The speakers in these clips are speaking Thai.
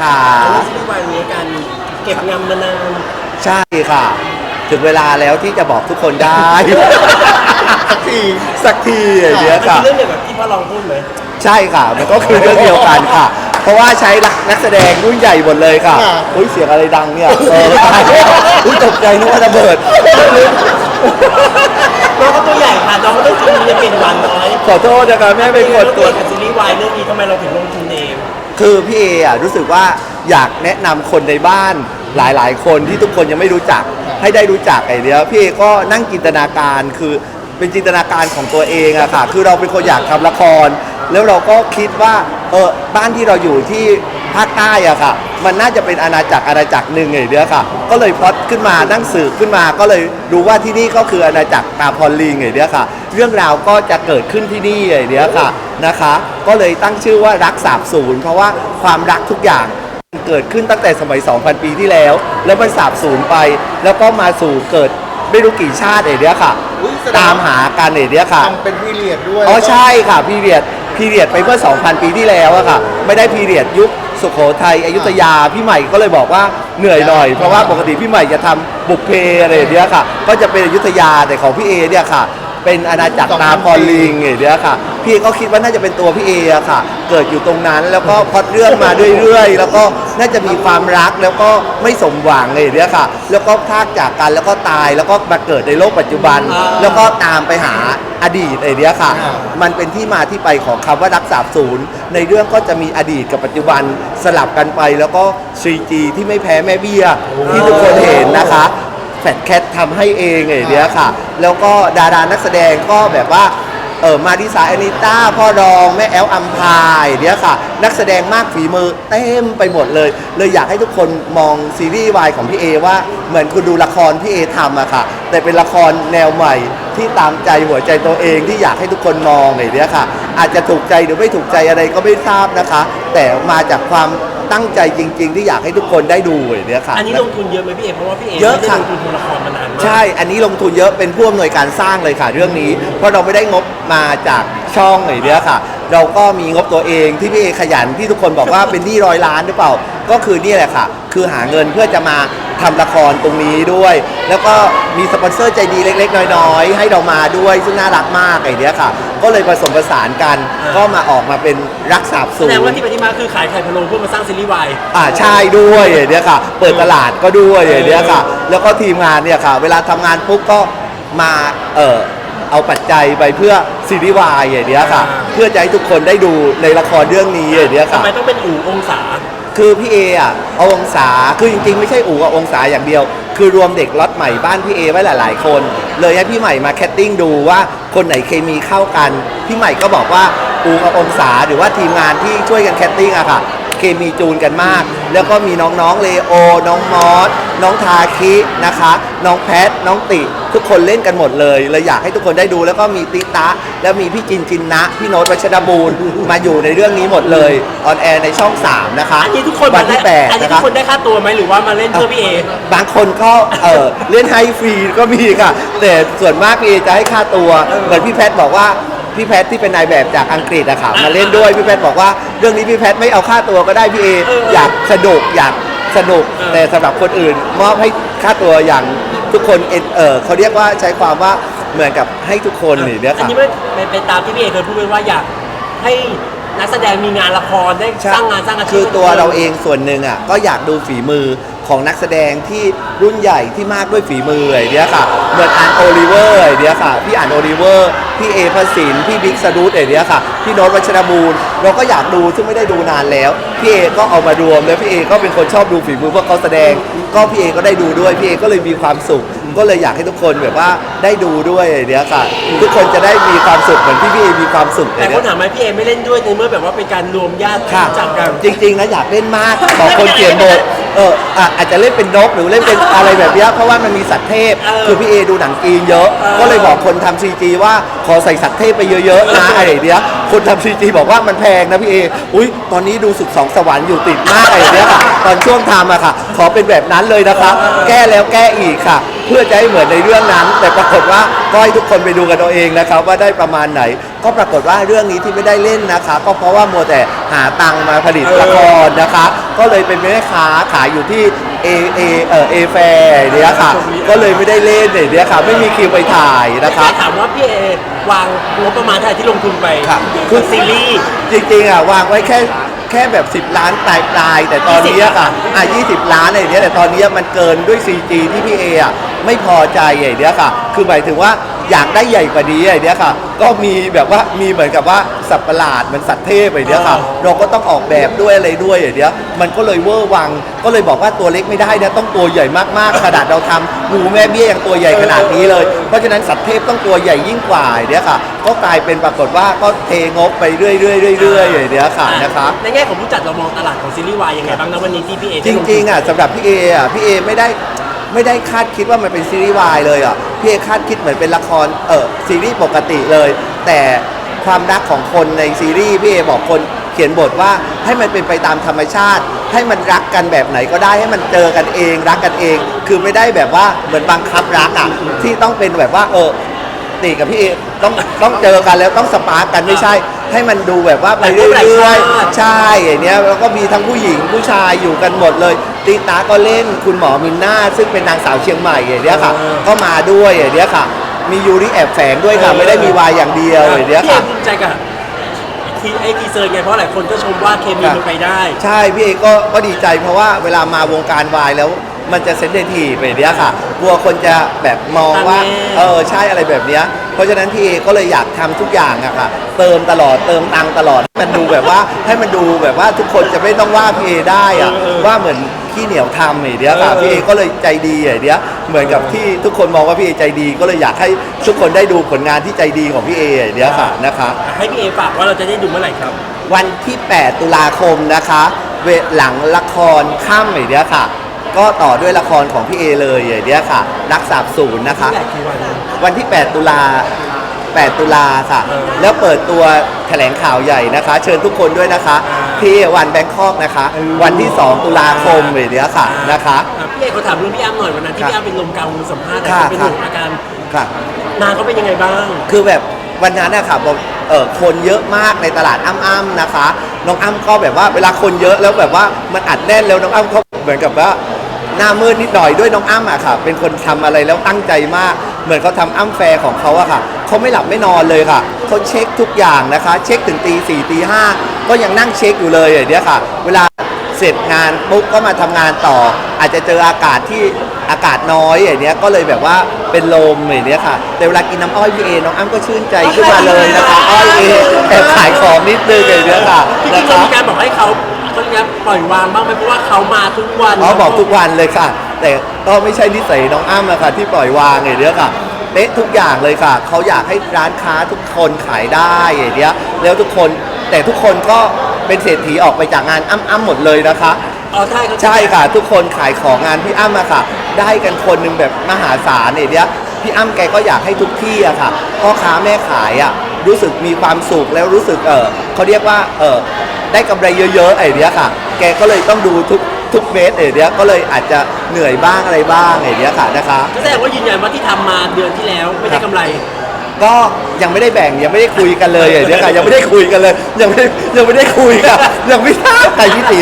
ค่ะเรื่องซีรีส์วายนี้การเก็บงำมานานใช่ค่ะ ถึงเวลาแล้วที่จะบอกทุกคนได้ สักทีสักทีอย่างเงี้ยมันค่ะคือเรื่องเดียวกับที่พ่อลองพูดไหมใช่ค่ะ มันก็คือเรื่องเดียวกันค่ะ เพราะว่าใช้นักแสดงรุ่นใหญ่หมดเลยค่ะค่ะอุ้ยเสียงอะไรดังเนี่ยเอออุ้ยตกใจนึกว่าระเบิด น้องก็ตัวใหญ่ค่ะน้องก็ต้องกินจะเป็นหวานน้อยขอโทษนะครับแม่เป็นคนตัตัววกับซีรีส์วายเรื่องนี้ทำไมเราถึงลงทุนเอง คือพี่เออะรู้สึกว่าอยากแนะนำคนในบ้านหลาย ๆ คนที่ทุกคนยังไม่รู้จัก ให้ได้รู้จักไอ้เนี้ยพี่เอก็นั่งจินตนาการคือเป็นจินตนาการของตัวเองอะค่ะ คือเราเป็นคนอยากทำละคร แล้วเราก็คิดว่าเออบ้านที่เราอยู่ที่ภาคใต้อะค่ะ มันน่าจะเป็นอาณาจักรอาณาจักรหนึ่งไอ้เนี้ยค่ะ ก็เลยพล็อดขึ้นมานั่งสืบขึ้นมา ก็เลยรู้ว่าที่นี่ก็คืออาณาจักรตาพรลิงไอ้เนี้ยค่ะ เรื่องราวก็จะเกิดขึ้นที่นี่ไอ้เนี้ยค่ะนะคะ ก็เลยตั้งชื่อว่ารักสาบสูญเพราะว่าความรักทุกอย่างเกิดขึ้นตั้งแต่สมัย 2,000 ปีที่แล้ว แล้วมันสาบสูญไป แล้วก็มาสู่เกิดไม่รู้กี่ชาติเอเดียค่ะอุ๊ยแสดงตามหากันเอเดียค่ะทำเป็นพีเรียดด้วย อ๋อใช่ค่ะพีเรียดพีเรียดไปเมื่อ 2,000 ปีที่แล้วอะค่ะ ไม่ได้พีเรียดยุค สุโขทัยอยุธยาพี่ใหม่ก็เลยบอกว่าเหนื่อยหน่อย เพราะว่าปกติพี่ใหม่จะทำบุกเพอะไรอย่างเงี้ยค่ะ ก็จะเป็นอยุธยาแต่ของพี่เอเนี่ยค่ะ เป็นอาณาจักรตาพรลิงอย่างเงี้ยค่ะ พี่เอก็คิดว่าน่าจะเป็นตัวพี่เออะค่ะ เกิดอยู่ตรงนั้นแล้วก็พล็อดเรื่องมาเรื่อยๆ แล้วก็น่าจะมีความรักแล้วก็ไม่สมหวังเลยางเงี้ยค่ะ แล้วก็พลากจากกันแล้วก็ตายแล้วก็มาเกิดในโลกปัจจุบันอ่าแล้วก็ตามไปหาอดีตไอเดียค่ะอ่ามันเป็นที่มาที่ไปของคำว่ารักษาศูนย์ในเรื่องก็จะมีอดีตกับปัจจุบันสลับกันไปแล้วก็ 3G ที่ไม่แพ้แม่เบี้ยที่ทุกคนเห็นนะคะแฟดแคท ทำให้เองไอเดียค่ะ แล้วก็ดารานักแสดงก็แบบว่าเออมาดิสาแอนิต้าพ่อรองแม่แอลอัมพายเนี้ยค่ะ นักแสดงมากฝีมือเต็มไปหมดเลย เลยอยากให้ทุกคนมองซีรีส์วายของพี่เอว่าเหมือนคุณดูละครพี่เอทำอะค่ะ แต่เป็นละครแนวใหม่ที่ตามใจหัวใจตัวเองที่อยากให้ทุกคนมองอย่างเนี้ยค่ะ อาจจะถูกใจหรือไม่ถูกใจอะไรก็ไม่ทราบนะคะ แต่มาจากความ ตั้งใจจริง ๆ ที่อยากให้ทุกคนได้ดูอย่างเนี้ยค่ะอันนี้ลงทุนเยอะไหมพี่เอเพราะว่าพี่เอเยอะไม่ได้ค่ะ ลงทุนทำละครมานานมาก ใช่ อันนี้ลงทุนเยอะเป็นผู้อำนวยการสร้างเลยค่ะ เรื่องนี้ เพราะเราไม่ได้งบมาจากช่องไหนเนี้ยค่ะ เราก็มีงบตัวเองที่พี่เอขยันที่ทุกคนบอกว่าเป็นหนี้ร้อยล้านหรือเปล่า ก็คือนี่แหละค่ะ คือหาเงินเพื่อจะมา ทำละครตรงนี้ด้วย แล้วก็มีสปอนเซอร์ใจดีเล็ก ๆ น้อย ๆ ให้เรามาด้วยซึ่งน่ารักมากไอ้เนี้ยค่ะ ก็เลยผสมผสานกันก็มาออกมาเป็นรักษาบแสสูดงว่าญที่ไปที่มาคือขายไข่พะโล้เพื่อมาสร้างซีรีส์วาย อ่าใช่ด้วยอย่างเนี้ยค่ะ เปิดตลาดก็ด้วยอย่างเนี้ยค่ะ แล้วก็ทีมงานเนี่ยค่ะ เวลาทำงานปุ๊บก็มาเออเอาปัจจัยไปเพื่อซีรีส์วายอย่างเนี้ยค่ะเพื่อจะให้ทุกคนได้ดูในละครเรื่องนี้อย่างเนี้ยทำค่ะไมต้องเป็นอู่องศา คือพี่เออะเอาองศาคือจริงๆ ไม่ใช่อู่กับองศาอย่างเดียว คือรวมเด็กล็อตใหม่บ้านพี่เอไว้หลาย ๆ คน เลยให้พี่ใหม่มาแคตติ้งดูว่าคนไหนเคมีเข้ากัน พี่ใหม่ก็บอกว่าอู่กับองศาหรือว่าทีมงานที่ช่วยกันแคตติ้งอะค่ะ เคมีจูนกันมาก แล้วก็มีน้องๆเลโอ น้องมอส น้องทาคินะคะ น้องแพท น้องติ ทุกคนเล่นกันหมดเลยเลยอยากให้ทุกคนได้ดู แล้วก็มีติตะ แล้วมีพี่จินจินนะ พี่โน้ตวัชรบูรณ์มาอยู่ในเรื่องนี้หมดเลยออนแอร์ในช่อง 3 นะคะอันนี้ทุกคนวัมานได้ที่แปดอันนี้นะทุคะ กคนได้ค่าตัวไหมหรือว่ามาเล่นเพื่อพี่เอ บางคนก็เออเล่นให้ฟรีก็มีค่ะ แต่ส่วนมากพี่เอจะให้ค่าตัว เหมือนพี่แพทบอกว่า พี่แพทที่เป็นนายแบบจากอังกฤษอะค่ะมาเล่นด้วยพี่แพทบอกว่าเรื่องนี้พี่แพทไม่เอาค่าตัวก็ได้พี่เอเอออยากสนุกอยากสนุกเออแต่สำหรับคนอื่น มอบให้ค่าตัวอย่างทุกคนเอ็นเออเขาเรียกว่าใช้ความว่าเหมือนกับให้ทุกคนนี่เนี่ยอันค่ะนี้ไม่เป็นตามที่พี่เอเคยพูดไว้ว่าอยากให้นักแสดงมีงานละครได้สร้างงานสร้างอาชีพคือตัวเราเองส่วนหนึ่งอะก็อยากดูฝีมือ ของนักแสดงที่รุ่นใหญ่ที่มากด้วยฝีมือไอ้เนี้ยค่ะ เหมือนอ่านโอลิเวอร์ไอ้เนี้ยค่ะ พี่อ่านโอลิเวอร์พี่เอพระสินพี่บิ๊กสะดุดไอ้เนี้ยค่ะ พี่โน้ตวัชรบูรณ์เราก็อยากดูซึ่งไม่ได้ดูนานแล้ว พี่เอก็เอามารวมแล้วพี่เอก็เป็นคนชอบดูฝีมือพวกเขาแสดง ก็พี่เอก็ได้ดูด้วยพี่เอก็เลยมีความสุข ก็เลยอยากให้ทุกคนแบบว่าได้ดูด้วยไอ้เนี้ยค่ะ ทุกคนจะได้มีความสุขเหมือนที่พี่เอมีความสุขแต่ไอ้คเนี้นยถามไหมพี่เอไม่เล่นด้วยในเมื่อแบบว่าเป็นการรวมญาติค่ะรู้จักกัน จริงๆนะอยากเล่นมาก บอกคนเขียนบท เอออะอาจจะเล่นเป็นนกหรือเล่นเป็นอะไรแบบเนี้ยเพราะว่ามันมีสัตว์เทพ เออคือพี่เอดูหนังจีนเยอะ เออก็เลยบอกคนทำซีจีว่าขอใส่สัตว์เทพไปเยอะๆนะอะไรอย่างเนี้ยคนทำซีจีบอกว่ามันแพงนะพี่เออุ้ยตอนนี้ดูสุดสองสวรรค์อยู่ติดมากอะไรอย่างเงี้ยค่ะตอนช่วงทำอะค่ะ ขอเป็นแบบนั้นเลยนะคะแก้แล้วแก้อีกค่ะ เพื่อจะให้เหมือนในเรื่องนั้น แต่ปรากฏว่าก็ให้ทุกคนไปดูกันเอาเองนะครับว่าได้ประมาณไหน ก็ปรากฏว่าเรื่องนี้ที่ไม่ได้เล่นนะคะ ก็เพราะว่ามัวแต่หาตังค์มาผลิตละครนะคะ ก็เลยเป็นแม่ค้าขายอยู่ที่เอเอเออเอแฟร์เนี่ยค่ะ ก็เลยไม่ได้เล่นเนี่ยค่ะ ไม่มีคิวไปถ่ายนะคะ ถามว่าพี่เอวางงบประมาณเท่าไหร่ที่ลงทุนไปครับ คือซีรีส์ จริงๆอะวางไว้แค่แค่แบบ 10 ล้านปลายปลายๆแต่ตอนนี้อะค่ะอะ20 ล้านอะไรอย่างเนี้ยแต่ตอนนี้มันเกินด้วย CG ที่พี่เออะไม่พอใจอย่างเนี้ยค่ะ คือหมายถึงว่า อยากได้ใหญ่กว่านี้อย่างเนี้ยค่ะ ก็มีแบบว่ามีเหมือนกับว่าสัตว์ประหลาดเหมันสัตว์เทพอย่างเนี้ยค่ะ เราก็ต้องออกแบบด้วยอะไรด้วยอย่างเนี้ยมันก็เลยเวอร์วัง ก็เลยบอกว่าตัวเล็กไม่ได้นะต้องตัวใหญ่มากๆขนาดเราทำหมูแม่เบี้ยยังตัวใหญ่ขนาดนี้เลย เพราะฉะนั้นสัตว์เทพต้องตัวใหญ่ยิ่งกว่าอย่างเนี้ยค่ะ ก็กลายเป็นปรากฏว่าก็เทงบไปเรื่อยๆเรื่อยๆอย่างเนี้ยค่ะนะคะ ในแง่ของผู้จัดเรามองตลาดของซีรีส์วายยังไงบ้างนะวันนี้ที่พี่เอจริงๆอะสำหรับพี่เออะพี่เอไม่ได้ ไม่ได้คาดคิดว่ามันเป็นซีรีส์วายเลยอะพี่เอคาดคิดเหมือนเป็นละครเออซีรีส์ปกติเลย แต่ความรักของคนในซีรีส์พี่เอบอกคนเขียนบทว่าให้มันเป็นไปตามธรรมชาติ ให้มันรักกันแบบไหนก็ได้ให้มันเจอกันเอง รักกันเอง คือไม่ได้แบบว่าเหมือนบังคับรักอะที่ต้องเป็นแบบว่าเออ ตีกับพี่เอต้องต้องเจอกันแล้วต้องสปาร์กกันไม่ใช่ ให้มันดูแบบว่าไปเรื่อยๆใช่อย่างเนี้ยแล้วก็มีทั้งผู้หญิงผู้ชายอยู่กันหมดเลย ตีตาก็เล่นคุณหมอมินนาซึ่งเป็นนางสาวเชียงใหม่อย่างเนี้ยค่ะ ก็มาด้วยอย่างเนี้ยค่ะ มียูริแอบแฝงด้วยค่ะไม่ได้มีวายอย่างเดียวอย่างเนี้ยพี่เอค่ะภูมิใจกับทีไอทีเซอร์ไงเพราะหลายคนก็ชมว่าเคมีมันไปได้ ใช่พี่เอก็ก็ดีใจเพราะว่าเวลามาวงการวายแล้ว มันจะเซนเซทีฟไปเนี้ยค่ะกลัวคนจะแบบมองว่าตามแง่เออใช่อะไรแบบเนี้ยเพราะฉะนั้นพี่เอก็เลยอยากทำทุกอย่างอะค่ะ เติมตลอดเติมตังค์ตลอดให้มันดูแบบว่าให้มันดูแบบว่าทุกคนจะไม่ต้องว่าพี่เอได้อะว่าเหมือนขี้เหนียวทำอย่างเนี้ยค่ะพี่เอก็เลยใจดีอย่างเนี้ยเหมือนกับที่ทุกคนมองว่าพี่เอใจดี ก็เลยอยากให้ทุกคนได้ดูผลงานที่ใจดีของพี่เออย่างเนี้ยค่ะนะคะ ให้พี่เอฝากว่าเราจะได้ดูเมื่อไหร่ครับ วันที่ 8 ตุลาคมนะคะ เวหลังละครค่ำอย่างเนี้ยค่ะ ก็ต่อด้วยละครของพี่เอเลยอย่างเนี้ยค่ะ รักสาบศูนย์นะคะที่แหลกกี่วันวันที่ 8 ตุลา 8 ตุลาค่ะ แล้วเปิดตัวแถลงข่าวใหญ่นะคะ เชิญทุกคนด้วยนะคะ ที่วันแบงคอกนะคะ วันที่ 2 ตุลาคมอย่างเนี้ยค่ะนะคะ อะพี่เอเขาถามเรื่องพี่อ้ำหน่อยวันนั้นที่ครับพี่อ้ำเป็นลมกลางวงสัมภาษณ์แต่ค่ะเป็นค่ะห่วงอาการค่ะ นางเขาเป็นยังไงบ้าง คือแบบวันนั้นนะคะบอกเออคนเยอะมากในตลาดอ้ำๆนะคะ น้องอ้ำก็แบบว่าเวลาคนเยอะแล้วแบบว่ามันอัดแน่นแล้วน้องอ้ำเขาเหมือนกับว่า หน้ามืดนิดหน่อยด้วยน้องอ้ำอะค่ะ เป็นคนทำอะไรแล้วตั้งใจมาก เหมือนเขาทำอ้ำแฟร์ของเขาอะค่ะเขาไม่หลับไม่นอนเลยค่ะเขาเช็คทุกอย่างนะคะ เช็คถึงตีสี่ตีห้าก็ยังนั่งเช็คอยู่เลยอย่างเนี้ยค่ะ เวลาเสร็จงานปุ๊บก็มาทำงานต่อ อาจจะเจออากาศที่อากาศน้อยอย่างเนี้ยก็เลยแบบว่าเป็นลมอย่างเนี้ยค่ะ แต่เวลากินน้ำอ้อยพี่เอน้องอ้ำก็ชื่นใจขึ้นมาเลยนะคะอ้อยเอแอบขายของนิดนึงอย่างเนี้ยค่ะจริงๆเราคะมีการบอกให้เขา เขาเรียกว่าปล่อยวางบ้างไหมเพราะว่าเขามาทุกวันเขาบอกทุกวันเลยค่ะ แต่ก็ไม่ใช่นิสัยน้องอ้ำนะคะที่ปล่อยวางอย่างเนี้ยค่ะเป๊ะทุกอย่างเลยค่ะเขาอยากให้ร้านค้าทุกคนขายได้อย่างเนี้ยแล้วทุกคนแต่ทุกคนก็เป็นเศรษฐีออกไปจากงานอ้ำอ้ำหมดเลยนะคะอ๋อใช่เขาใช่ค่ะ ทุกคนขายของงานพี่อ้ำอะค่ะ ได้กันคนหนึ่งแบบมหาศาลเนี่ยเนี้ยพี่อ้ำแกก็อยากให้ทุกที่อะค่ะพ่อค้าแม่ขายอะ รู้สึกมีความสุขแล้วรู้สึกเออเขาเรียกว่าเออได้กำไรเยอะๆไอ้เนี้ยค่ะ แกก็เลยต้องดูทุกทุกเมตรไอ้เนี้ยก็เลยอาจจะเหนื่อยบ้างอะไรบ้างไอ้เนี้ยค่ะนะคะ ก็แสดงว่ายืนยันว่าที่ทำมาเดือนที่แล้วไม่ได้กำไร ก็ยังไม่ได้แบ่งยังไม่ได้คุยกันเลยไอ้เนี้ยค่ะยังไม่ได้คุยกันเลย ยังไม่ยังไม่ได้คุยค่ะยังไม่ทราบใครพี่ตี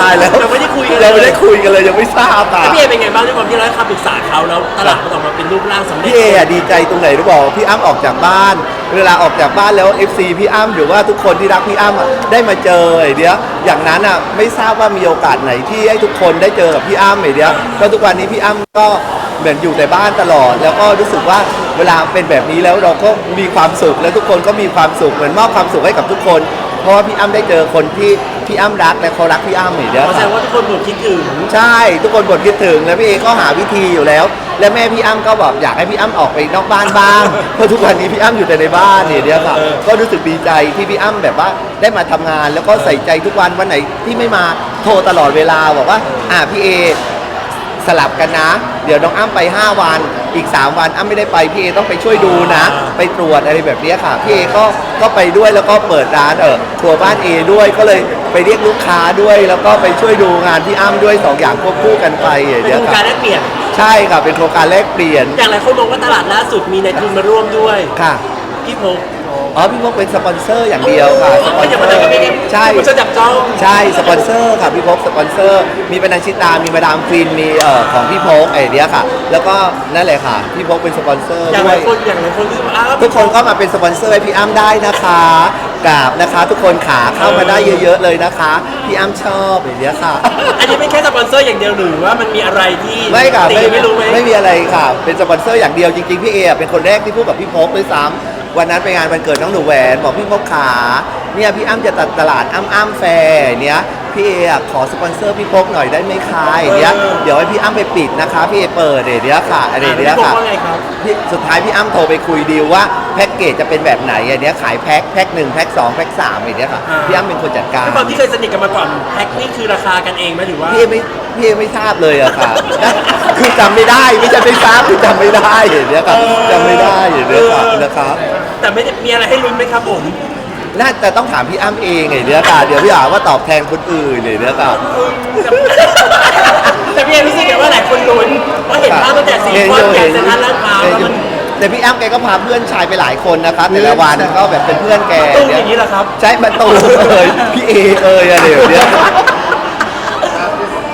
ตายแล้วยังไม่ได้คุยกันเลย ยังไม่ได้คุยกันเลยยังไม่ทราบค่ะแล้วพี่เอเป็นไงบ้างด้วยความที่เราให้คำปรึกษาเขาแล้วตลาดมันออกมาเป็นรูปร่างสำเร็จพี่เออะดีใจตรงไหนรู้บอกพี่อ้ำออกจากบ้าน เวลาออกจากบ้านแล้ว FC พี่อ้ำหรือว่าทุกคนที่รักพี่อ้ำอะได้มาเจอไอ้เดียวอย่างนั้นอะไม่ทราบว่ามีโอกาสไหนที่ให้ทุกคนได้เจอกับพี่อ้ำไอ้เดียวแล้วทุกวันนี้พี่อ้ำก็เหมือนอยู่แต่บ้านตลอด แล้วก็รู้สึกว่าเวลาเป็นแบบนี้แล้วเราก็มีความสุขและทุกคนก็มีความสุขเหมือนมอบความสุขให้กับทุกคน เพราะว่าพี่อ้ำได้เจอคนที่พี่อ้ำรักและเขารักพี่อ้ำไอ้เดียวเพราะแสดงว่าทุกคนบ่นคิดถึงใช่ ทุกคนบ่นคิดถึงแล้วพี่เอก็หาวิธีอยู่แล้ว และแม่พี่อ้ำก็บอกอยากให้พี่อ้ำออกไปนอกบ้านบ้าง เพราะทุกวันนี้พี่อ้ำอยู่แต่ในบ้านเนี่ยเดียวค่ะเออก็รู้สึกดีใจที่พี่อ้ำแบบว่าได้มาทำงาน แล้วก็ใส่ใจทุกวันวันไหนที่ไม่มาโทรตลอดเวลาบอกว่า อ่าพี่เอสลับกันนะ เดี๋ยวน้องอ้ำไป 5 วัน อีก 3 วันอ้ำไม่ได้ไป พี่เอต้องไปช่วยดูนะ ไปตรวจอะไรแบบเนี้ยค่ะ พี่เอก็ก็ไปด้วยแล้วก็เปิดร้านเออทัวร์บ้านเอด้วยก็เลยไปเรียกลูกค้าด้วย แล้วก็ไปช่วยดูงานพี่อ้ำด้วยสองอย่างควบคู่กันไปอย่างเป็นเงี้ยโครงค่ะการแลกเปลี่ยน ใช่ค่ะเป็นโครงการแลกเปลี่ยนอย่างไรคนมองว่าตลาดล่าสุดมีนายทุนมาร่วมด้วย ค่ะพี่พกอ๋อพี่พกเป็นสปอนเซอร์อย่างเดียวค่ะสปอนไม่เซใช่อคนร์ไหนก็ไม่ได้ใช่คุณจะจับจ้องใช่สปอนเซอร์ค่ะพี่พกสปอนเซอร์ มีปนัญชิตา มีมาดามฟินมีเอ่อของพี่พกไอ้เนี้ยค่ะ แล้วก็นั่นแหละค่ะพี่พกเป็นสปอนเซอร์อย่างด้ไรวยคนอย่างไรคนที่อ้าวทุกคนก็มาเป็นสปอนเซอร์ให้พี่อ้ำได้นะคะ กราบนะคะ ทุกคนขาเข้ามาได้เยอะ ๆ เลยนะคะ พี่อ้ำชอบอย่างเนี้ยค่ะ อันนี้ไม่แค่สปอนเซอร์อย่างเดียวหรือว่ามันมีอะไรที่ไม่ค่ะตีไม่ไม่รู้ไหมไม่มีอะไรค่ะ เป็นสปอนเซอร์อย่างเดียวจริงๆ พี่เออะเป็นคนแรกที่พูดกับพี่พกด้วยซ้ำวันนั้นไปงานวันเกิดน้องหนูแหวนบอกพี่พกขา เนี่ยพี่อ้ำจะตัดตลาดอ้ำอ้ำแฟร์เนี้ยพี่เออะขอสปอนเซอร์พี่พกหน่อยได้ไหมคะอย่างเนี้ยเดี๋ยวให้พี่อ้ำไปปิดนะคะพี่เอเปิดเดี๋ยวเนี้ยค่ะอะไรเนี้ยพี่พกค่ะว่าไงครับ พี่สุดท้ายพี่อ้ำโทรไปคุยดีลว่าแพ็กเกจจะเป็นแบบไหนอันเนี้ยขายแพ็คแพ็คหนึ่งแพ็คสองแพ็คสามอย่างเนี้ยค่ะอ่า พี่อ้ำเป็นคนจัดการ ด้วยความที่เคยสนิทกันมาก่อนแพ็คนี่คือราคากันเองไหมหรือว่า พี่เอไม่พี่เอไม่ทราบเลยอะค่ะ คือจำไม่ได้ไม่ใช่ไม่ทราบคือจำไม่ได้อย่างเนี้ยค่ะจำไม่ได้อย่างเนี้ยค่ะนะครับแต่ไม่ได้มีอะไรให้ลุ้นไหมครับผม น่าจะต้องถามพี่อ้ำเองไงเนี้ยค่ะเดี๋ยวพี่หาว่าตอบแทนคนอื่นเลยเนี้ยค่ะแต่พี่เอรู้สึกไงว่าหลายคนลุ้นเพราะเห็นภาพตั้งแต่สีเห็นคอนยู่แกเห็นนเซนทรัลลาดพร้าวเห็นแล้วอยู่มันแต่พี่อ้ำแกก็พาเพื่อนชายไปหลายคนนะคะแต่ละวันก็แบบเป็นเพื่อนแกตุ้มเนี่อยย่างนี้เหรอครับ ใช่มาตูมเลยพี่เอเอยอะเดี๋ยวเนี้ย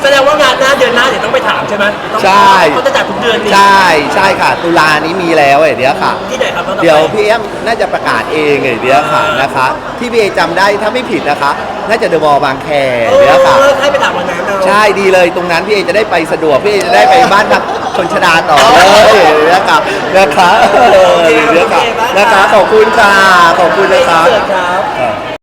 แสดงว่างานหน้าเดือนหน้าเดี๋ยวต้องไปถามใช่ไหมต้องใช่ เขาจะจัดทุกเดือนนี่ใช่ใช่ค่ะ ตุลานี้มีแล้วไอ้เนี้ยค่ะ ที่ไหนครับตอนต่อไปเดี๋ยวพี่เอ็มน่าจะประกาศเองไอ้เนี้ยค่ะนะคะ ที่พี่เอจำได้ถ้าไม่ผิดนะคะ น่าจะเดอะมอลล์บางแคไอ้เนี้ยค่ะเออให้ไปถามวันนั้นเอาใช่ดีเลยตรงนั้นพี่เอจะได้ไปสะดวกพี่เอจะได้ไปบ้านพักคนชราต่อเลยนะคะนะคะเออเดี๋ยวค่ะนะคะขอบคุณค่ะขอบคุณนะคะเสิร์ฟครับ